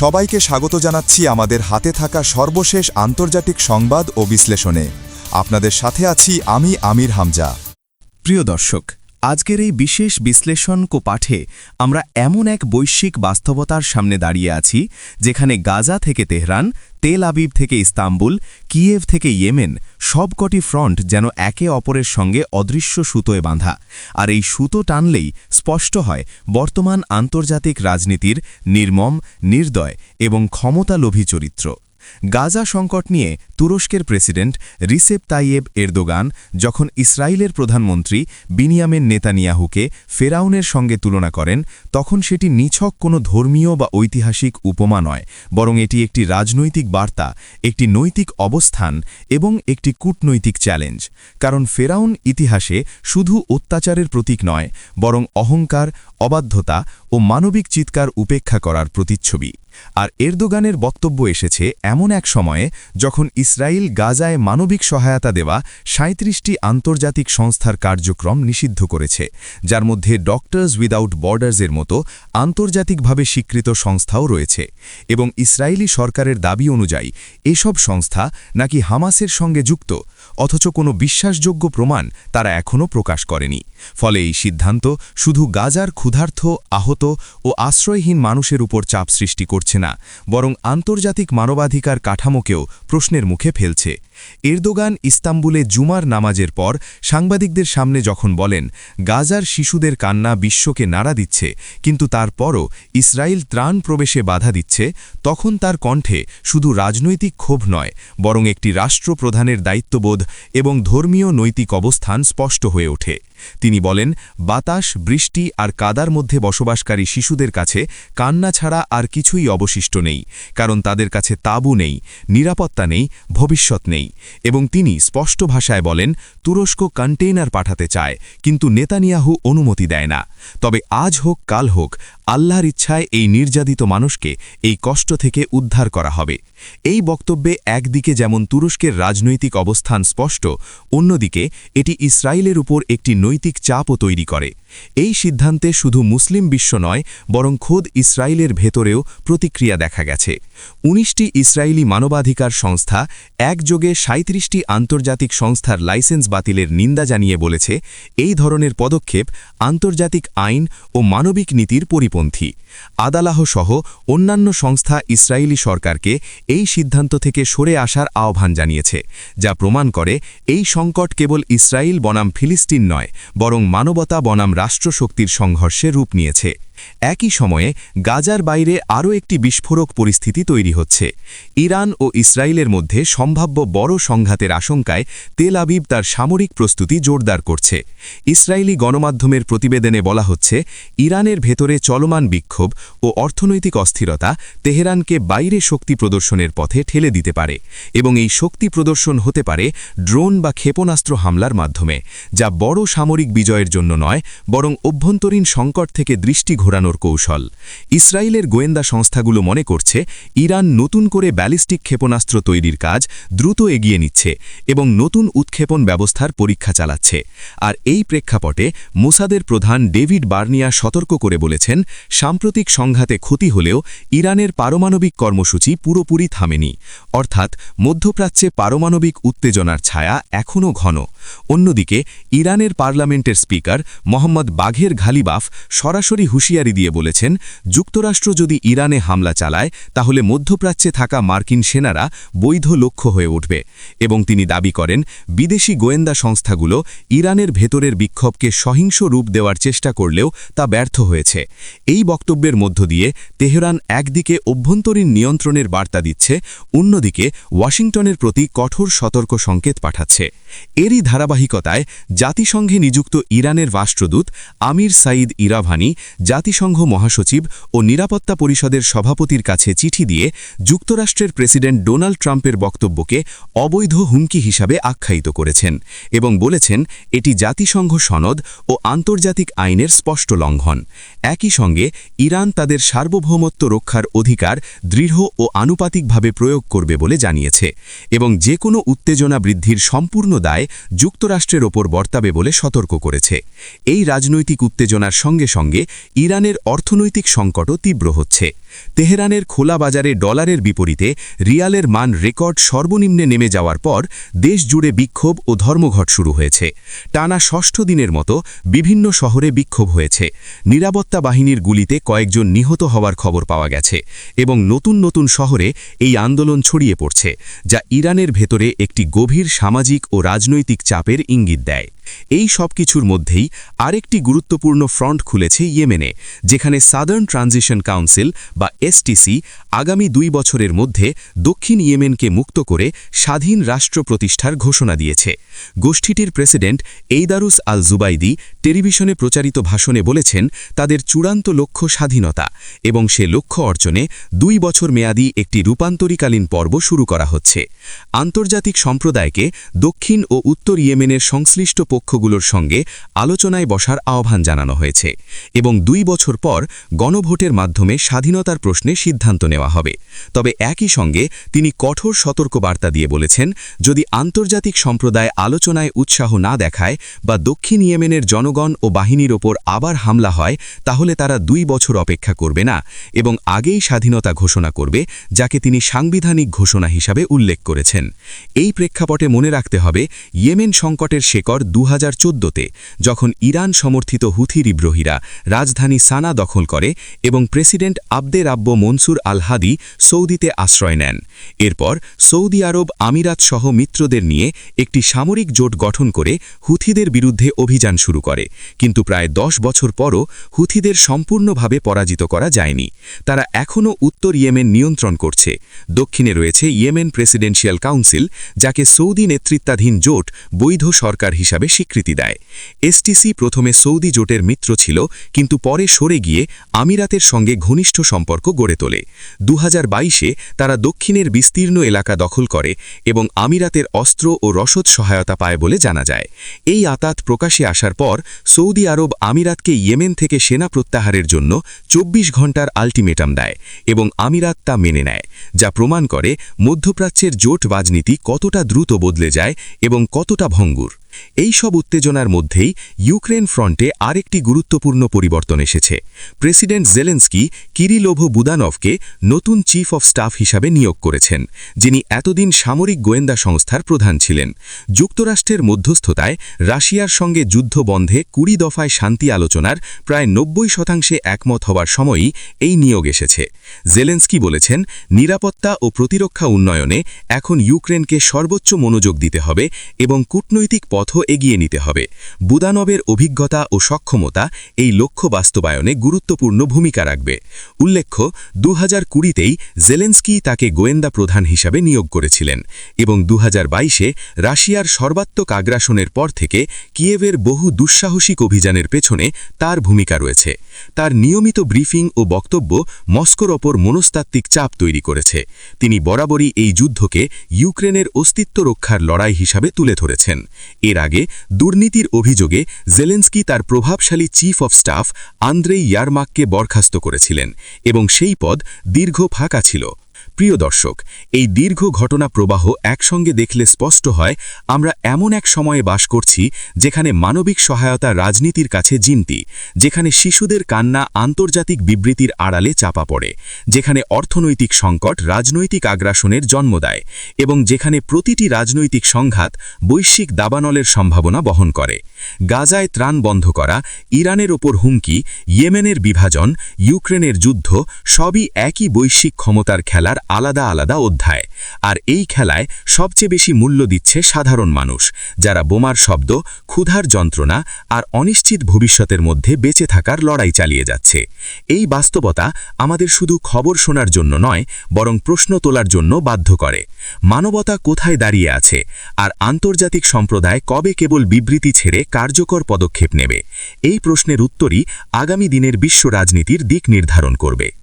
সবাইকে স্বাগত জানাচ্ছি আমাদের হাতে থাকা সর্বশেষ আন্তর্জাতিক সংবাদ ও বিশ্লেষণে। আপনাদের সাথে আছি আমি আমির হামজা। প্রিয় দর্শক, আজকের এই বিশেষ বিশ্লেষণ কো পাঠে আমরা এমন এক বৈশ্বিক বাস্তবতার সামনে দাঁড়িয়ে আছি, যেখানে গাজা থেকে তেহরান তেল আবিব থেকে ইস্তাম্বুল, কিয়েভ থেকে ইয়েমেন, সবকটি ফ্রন্ট যেন একে অপরের সঙ্গে অদৃশ্য সুতোয় বাঁধা। আর এই সুতো টানলেই স্পষ্ট হয় বর্তমান আন্তর্জাতিক রাজনীতির নির্মম, নির্দয় এবং ক্ষমতালোভী চরিত্র। গাজা সংকট নিয়ে তুরস্কের প্রেসিডেন্ট রিসেপ তাইয়েব এরদোগান যখন ইসরায়েলের প্রধানমন্ত্রী বিনিয়ামেন নেতানিয়াহুকে ফেরাউনের সঙ্গে তুলনা করেন, তখন সেটি নিছক কোনো ধর্মীয় বা ঐতিহাসিক উপমা নয়, বরং এটি একটি রাজনৈতিক বার্তা, একটি নৈতিক অবস্থান এবং একটি কূটনৈতিক চ্যালেঞ্জ। কারণ ফেরাউন ইতিহাসে শুধু অত্যাচারের প্রতীক নয়, বরং অহংকার, অবাধ্যতা ও মানবিক চিৎকার উপেক্ষা করার প্রতিচ্ছবি। আর এরদোগানের বক্তব্য এসেছে এমন এক সময়ে যখন ইসরায়েল গাজায় মানবিক সহায়তা দেওয়া সাঁত্রিশটি আন্তর্জাতিক সংস্থার কার্যক্রম নিষিদ্ধ করেছে, যার মধ্যে ডক্টরস উইদাউট বর্ডার্সের মতো আন্তর্জাতিকভাবে স্বীকৃত সংস্থাও রয়েছে এবং ইসরায়েলি সরকারের দাবি অনুযায়ী এসব সংস্থা নাকি হামাসের সঙ্গে যুক্ত, অথচ কোনো বিশ্বাসযোগ্য প্রমাণ তারা এখনও প্রকাশ করেনি। ফলে এই সিদ্ধান্ত শুধু গাজার ক্ষুধার্থ আহত ও আশ্রয়হীন মানুষের উপর চাপ সৃষ্টি করছে না, বরং আন্তর্জাতিক মানবাধিকার কাঠামোকেও প্রশ্নের মুখে ফেলছে। এরদোগান ইস্তাম্বুলে জুমার নামাজের পর সাংবাদিকদের সামনে যখন বলেন, গাজার শিশুদের কান্না বিশ্বকে নাড়া দিচ্ছে, কিন্তু তারপরও ইসরায়েল ত্রাণ প্রবেশে বাধা দিচ্ছে, তখন তার কণ্ঠে শুধু রাজনৈতিক ক্ষোভ নয়, বরং একটি রাষ্ট্রপ্রধানের দায়িত্ববোধ এবং ধর্মীয় নৈতিক অবস্থান স্পষ্ট হয়ে ওঠে। তিনি বলেন, বাতাস, বৃষ্টি আর কাদার মধ্যে বসবাসকারী শিশুদের কাছে কান্না ছাড়া আর কিছুই অবশিষ্ট নেই, কারণ তাদের কাছে তাবু নেই, নিরাপত্তা নেই, ভবিষ্যৎ নেই। এবং তিনি স্পষ্ট ভাষায় বলেন, তুরস্ক কন্টেইনার পাঠাতে চায়, কিন্তু নেতানিয়াহু অনুমতি দেয় না। তবে আজ হোক, কাল হোক, আল্লাহর ইচ্ছায় এই নির্যাতিত মানুষকে এই কষ্ট থেকে উদ্ধার করা হবে। এই বক্তব্যে একদিকে যেমন তুরস্কের রাজনৈতিক অবস্থান স্পষ্ট, অন্যদিকে এটি ইসরায়েলের উপর একটি নৈতিক চাপও তৈরি করে। এই সিদ্ধান্তে শুধু মুসলিম বিশ্ব নয়, বরং খোদ ইসরায়েলের ভেতরেও প্রতিক্রিয়া দেখা গেছে। উনিশটি ইসরায়েলি মানবাধিকার সংস্থা একযোগে সাঁত্রিশটি আন্তর্জাতিক সংস্থার লাইসেন্স বাতিলের নিন্দা জানিয়ে বলেছে, এই ধরনের পদক্ষেপ আন্তর্জাতিক আইন ও মানবিক নীতির পরিপন্থী। আদালাহ সহ অন্যান্য সংস্থা ইসরায়েলি সরকারকে এই সিদ্ধান্ত থেকে সরে আসার আহ্বান জানিয়েছে, যা প্রমাণ করে এই সংকট কেবল ইসরায়েল বনাম ফিলিস্তিন নয়, বরং মানবতা বনাম রাষ্ট্রশক্তির সংঘর্ষে রূপ নিয়েছে। একই সময়ে গাজার বাইরে আরও একটি বিস্ফোরক পরিস্থিতি তৈরি হচ্ছে। ইরান ও ইসরায়েলের মধ্যে সম্ভাব্য বড় সংঘাতের আশঙ্কায় তেল আবিব তার সামরিক প্রস্তুতি জোরদার করছে। ইসরায়েলি গণমাধ্যমের প্রতিবেদনে বলা হচ্ছে, ইরানের ভেতরে চলমান বিক্ষোভ ও অর্থনৈতিক অস্থিরতা তেহরানকে বাইরে শক্তি প্রদর্শনের পথে ঠেলে দিতে পারে এবং এই শক্তি প্রদর্শন হতে পারে ড্রোন বা ক্ষেপণাস্ত্র হামলার মাধ্যমে, যা বড় সামরিক বিজয়ের জন্য নয়, বরং অভ্যন্তরীণ সংকট থেকে দৃষ্টি ঘোরানোর কৌশল। ইসরায়েলের গোয়েন্দা সংস্থাগুলো মনে করছে, ইরান নতুন করে ব্যালিস্টিক ক্ষেপণাস্ত্র তৈরির কাজ দ্রুত এগিয়ে নিচ্ছে এবং নতুন উৎক্ষেপণ ব্যবস্থার পরীক্ষা চালাচ্ছে। আর এই প্রেক্ষাপটে মোসাদের প্রধান ডেভিড বার্নিয়া সতর্ক করে বলেছেন, সাম্প্রতিক সংঘাতে ক্ষতি হলেও ইরানের পারমাণবিক কর্মসূচি পুরোপুরি থামেনি। অর্থাৎ মধ্যপ্রাচ্যে পারমাণবিক উত্তেজনার ছায়া এখনও ঘন। অন্যদিকে, ইরানের পার্লামেন্টের স্পিকার মোহাম্মদ বাঘের ঘালিবাফ সরাসরি হুঁশিয়ারি দিয়ে বলেছেন, যুক্তরাষ্ট্র যদি ইরানে হামলা চালায়, তাহলে মধ্যপ্রাচ্যে থাকা মার্কিন সেনারা বৈধ লক্ষ্য হয়ে উঠবে। এবং তিনি দাবি করেন, বিদেশি গোয়েন্দা সংস্থাগুলো ইরানের ভেতরের বিক্ষোভকে সহিংস রূপ দেওয়ার চেষ্টা করলেও তা ব্যর্থ হয়েছে। এই বক্তব্যের মধ্য দিয়ে তেহরান একদিকে অভ্যন্তরীণ নিয়ন্ত্রণের বার্তা দিচ্ছে, অন্যদিকে ওয়াশিংটনের প্রতি কঠোর সতর্ক সংকেত পাঠাচ্ছে। এরই ধারাবাহিকতায় জাতিসংঘে নিযুক্ত ইরানের রাষ্ট্রদূত আমির সাঈদ ইরাভানি, জাতিসংঘ মহাসচিব ও নিরাপত্তা পরিষদের সভাপতির কাছে চিঠি দিয়ে যুক্তরাষ্ট্রের প্রেসিডেন্ট ডোনাল্ড ট্রাম্পের বক্তব্যকে অবৈধ হুমকি হিসাবে আখ্যায়িত করেছেন এবং বলেছেন, এটি জাতিসংঘ সনদ ও আন্তর্জাতিক আইনের স্পষ্ট লঙ্ঘন। একই সঙ্গে ইরান তাদের সার্বভৌমত্ব রক্ষার অধিকার দৃঢ় ও আনুপাতিকভাবে প্রয়োগ করবে বলে জানিয়েছে এবং যে কোনো উত্তেজনা বৃদ্ধির সম্পূর্ণ দায় যুক্তরাষ্ট্রের ওপর বর্তাবে বলে সতর্ক করেছে। এই রাজনৈতিক উত্তেজনার সঙ্গে সঙ্গে ইরানের অর্থনৈতিক সংকটও তীব্র হচ্ছে। তেহরানের খোলা বাজারে ডলারের বিপরীতে রিয়ালের মান রেকর্ড সর্বনিম্নে নেমে যাওয়ার পর দেশ জুড়ে বিক্ষোভ ও ধর্মঘট শুরু হয়েছে। টানা ষষ্ঠ দিনের মতো বিভিন্ন শহরে বিক্ষোভ হয়েছে। নিরাপত্তা বাহিনীর গুলিতে কয়েকজন নিহত হওয়ার খবর পাওয়া গেছে এবং নতুন নতুন শহরে এই আন্দোলন ছড়িয়ে পড়ছে, যা ইরানের ভেতরে একটি গভীর সামাজিক ও রাজনৈতিক চাপের ইঙ্গিত দেয়। এই সব কিছুর মধ্যেই আরেকটি গুরুত্বপূর্ণ ফ্রন্ট খুলেছে ইয়েমেনে, যেখানে সাদার্ন ট্রানজিশন কাউন্সিল বা এসটিসি আগামী দুই বছরের মধ্যে দক্ষিণ ইয়েমেনকে মুক্ত করে স্বাধীন রাষ্ট্র প্রতিষ্ঠার ঘোষণা দিয়েছে। গোষ্ঠীটির প্রেসিডেন্ট এইদারুস আল জুবাইদি টেলিভিশনে প্রচারিত ভাষণে বলেছেন, তাদের চূড়ান্ত লক্ষ্য স্বাধীনতা এবং সে লক্ষ্য অর্জনে দুই বছর মেয়াদী একটি রূপান্তরীকালীন পর্ব শুরু করা হচ্ছে। আন্তর্জাতিক সম্প্রদায়কে দক্ষিণ ও উত্তর ইয়েমেনের সংশ্লিষ্ট পক্ষগুলোর সঙ্গে আলোচনায় বসার আহ্বান জানানো হয়েছে এবং দুই বছর পর গণভোটের মাধ্যমে স্বাধীনতার প্রশ্নে সিদ্ধান্ত নেওয়া হবে। তবে একই সঙ্গে তিনি কঠোর সতর্কবার্তা দিয়ে বলেছেন, যদি আন্তর্জাতিক সম্প্রদায় আলোচনায় উৎসাহ না দেখায় বা দক্ষিণ ইয়েমেনের জনগণ ও বাহিনীর ওপর আবার হামলা হয়, তাহলে তারা দুই বছর অপেক্ষা করবে না এবং আগেই স্বাধীনতা ঘোষণা করবে, যাকে তিনি সাংবিধানিক ঘোষণা হিসাবে উল্লেখ করেছেন। এই প্রেক্ষাপটে মনে রাখতে হবে, ইয়েমেন সংকটের শেকড় দু হাজার চোদ্দতে, যখন ইরান সমর্থিত হুথি বিদ্রোহীরা রাজধানী সানা দখল করে এবং প্রেসিডেন্ট আবদে রাব্য মনসুর আল হাদি সৌদিতে আশ্রয় নেন। এরপর সৌদি আরব আমিরাত সহ মিত্রদের নিয়ে একটি সামরিক জোট গঠন করে হুথিদের বিরুদ্ধে অভিযান শুরু করে। কিন্তু প্রায় দশ বছর পরও হুথিদের সম্পূর্ণভাবে পরাজিত করা যায়নি। তারা এখনও উত্তর ইয়েমেন নিয়ন্ত্রণ করছে। দক্ষিণে রয়েছে ইয়েমেন প্রেসিডেন্সিয়াল কাউন্সিল, যাকে সৌদি নেতৃত্বাধীন জোট বৈধ সরকার হিসাবে স্বীকৃতি দেয়। এসটিসি প্রথমে সৌদি জোটের মিত্র ছিল, কিন্তু পরে সরে গিয়ে আমিরাতের সঙ্গে ঘনিষ্ঠ সম্পর্ক গড়ে তোলে। দু বাইশে তারা দক্ষিণের বিস্তীর্ণ এলাকা দখল করে এবং আমিরাতের অস্ত্র ও রসদ সহায়তা পায় বলে জানা যায়। এই আতাত প্রকাশে আসার পর সৌদি আরব আমিরাতকে ইয়েমেন থেকে সেনা প্রত্যাহারের জন্য ২৪ ঘণ্টার আলটিমেটাম দেয় এবং আমিরাত তা মেনে নেয়, যা প্রমাণ করে মধ্যপ্রাচ্যের জোট রাজনীতি কতটা দ্রুত বদলে যায় এবং কতটা ভঙ্গুর। এই সব উত্তেজনার মধ্যেই ইউক্রেন ফ্রন্টে আরেকটি গুরুত্বপূর্ণ পরিবর্তন এসেছে। প্রেসিডেন্ট জেলেন্সকি কিরিলোভ বুদানভকে নতুন চিফ অফ স্টাফ হিসাবে নিয়োগ করেছেন, যিনি এতদিন সামরিক গোয়েন্দা সংস্থার প্রধান ছিলেন। যুক্তরাষ্ট্রের মধ্যস্থতায় রাশিয়ার সঙ্গে যুদ্ধ বন্ধে কুড়ি দফায় শান্তি আলোচনার প্রায় নব্বই শতাংশে একমত হওয়ার সময়ই এই নিয়োগ এসেছে। জেলেন্সকি বলেছেন, নিরাপত্তা ও প্রতিরক্ষা উন্নয়নে এখন ইউক্রেনকে সর্বোচ্চ মনোযোগ দিতে হবে এবং কূটনৈতিক পথও এগিয়ে নিতে হবে। বুদানবের অভিজ্ঞতা ও সক্ষমতা এই লক্ষ্য বাস্তবায়নে গুরুত্বপূর্ণ ভূমিকা রাখবে। উল্লেখ্য দু হাজার কুড়িতেই জেলেন্সকি তাকে গোয়েন্দা প্রধান হিসাবে নিয়োগ করেছিলেন এবং দু বাইশে রাশিয়ার সর্বাত্মক আগ্রাসনের পর থেকে কিয়েভের বহু দুঃসাহসিক অভিযানের পেছনে তার ভূমিকা রয়েছে। তার নিয়মিত ব্রিফিং ও বক্তব্য মস্কোর ওপর মনস্তাত্ত্বিক চাপ তৈরি করেছে। তিনি বরাবরই এই যুদ্ধকে ইউক্রেনের অস্তিত্ব রক্ষার লড়াই হিসাবে তুলে ধরেছেন। এর আগে দুর্নীতির অভিযোগে জেলেন্সকি তার প্রভাবশালী চিফ অফ স্টাফ আন্দ্রেই ইয়ারমাককে বরখাস্ত করেছিলেন এবং সেই পদ দীর্ঘ ফাঁকা ছিল। প্রিয় দর্শক, এই দীর্ঘ ঘটনা প্রবাহ একসঙ্গে দেখলে স্পষ্ট হয়, আমরা এমন এক সময়ে বাস করছি যেখানে মানবিক সহায়তা রাজনীতির কাছে জিমতি যেখানে শিশুদের কান্না আন্তর্জাতিক বিবৃতির আড়ালে চাপা পড়ে, যেখানে অর্থনৈতিক সংকট রাজনৈতিক আগ্রাসনের জন্ম দেয় এবং যেখানে প্রতিটি রাজনৈতিক সংঘাত বৈশ্বিক দাবানলের সম্ভাবনা বহন করে। গাজায় ত্রাণ বন্ধ করা, ইরানের ওপর হুমকি, ইয়েমেনের বিভাজন, ইউক্রেনের যুদ্ধ সবই একই বৈশ্বিক ক্ষমতার খেলার আলাদা আলাদা অধ্যায়। আর এই খেলায় সবচেয়ে বেশি মূল্য দিচ্ছে সাধারণ মানুষ, যারা বোমার শব্দ, ক্ষুধার যন্ত্রণা আর অনিশ্চিত ভবিষ্যতের মধ্যে বেঁচে থাকার লড়াই চালিয়ে যাচ্ছে। এই বাস্তবতা আমাদের শুধু খবর শোনার জন্য নয়, বরং প্রশ্ন তোলার জন্য বাধ্য করে। মানবতা কোথায় দাঁড়িয়ে আছে? আর আন্তর্জাতিক সম্প্রদায় কবে কেবল বিবৃতি ছেড়ে কার্যকর পদক্ষেপ নেবে? এই প্রশ্নের উত্তরই আগামী দিনের বিশ্ব রাজনীতির দিক নির্ধারণ করবে।